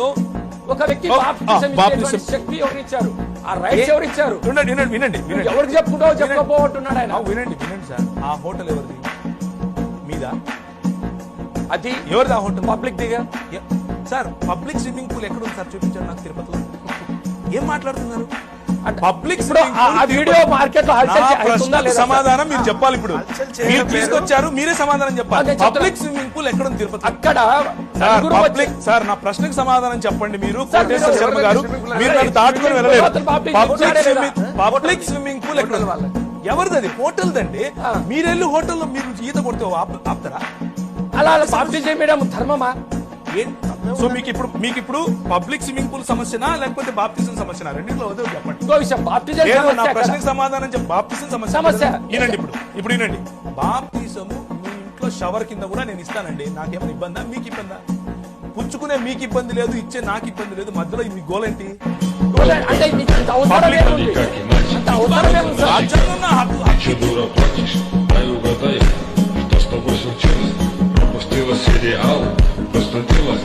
లో ఒక వ్యక్తి శక్తి ఎవరిచ్చారు? ఆ రైట్స్ ఎవరిచ్చారు? వినండి వినండి వినండి. ఎవరికి చెప్పుకుంటావో చెప్పుకోపోతున్నాడు ఆయన. వినండి వినండి సార్. ఆ హోటల్ ఎవరిది? మీదా? అది ఎవరిది ఆ హోటల్? పబ్లిక్ దిగా. సార్ పబ్లిక్ స్విమ్మింగ్ పూల్ ఎక్కడ ఉంది సార్? చూపించారు నాకు తిరుపతిలో. ఏం మాట్లాడుతున్నారు? పబ్లిక్ వీడియో మార్కెట్లో? సమాధానం మీరు చెప్పాలి ఇప్పుడు మీరు. తీసుకొచ్చారు మీరే సమాధానం చెప్పాలి. పబ్లిక్ స్విమ్మింగ్ పూల్ ఎక్కడ ఉంది తిరుపతి అక్కడ పబ్లిక్ సార్ నా ప్రశ్నకు సమాధానం చెప్పండి మీరు కోటేశ్వర శర్మ గారు మీరు నన్ను దాటుకుని వెళ్ళలేదు public swimming? Public swimming pool ఎక్కడ. ఎవరిది అది హోటల్దండి. మీరెళ్ళి హోటల్లో మీరు ఈత కొడితే ఆప్- ఆపుతారా అలా అలా బాప్తిజం చేయడం ధర్మమా సో మీకు ఇప్పుడు మీకు ఇప్పుడు పబ్లిక్ స్విమ్మింగ్ పూల్ సమస్యనా లేకపోతే బాప్తిజం సమస్య రెండింటిలో చెప్పండి. సమాధానం బాప్తిజం సమస్య సమస్య. ఇప్పుడు. ఇప్పుడు బాప్తిజము మీ ఇంట్లో షవర్ కింద కూడా నేను ఇస్తానండి. నాకేమైనా ఇబ్బందా? మీకు ఇబ్బందా? పుచ్చుకునే మీకు ఇబ్బంది లేదు ఇచ్చే నాకు ఇబ్బంది లేదు. మధ్యలో మీ గోల్ ఏంటి? రాజ్యాంగం прекратилась.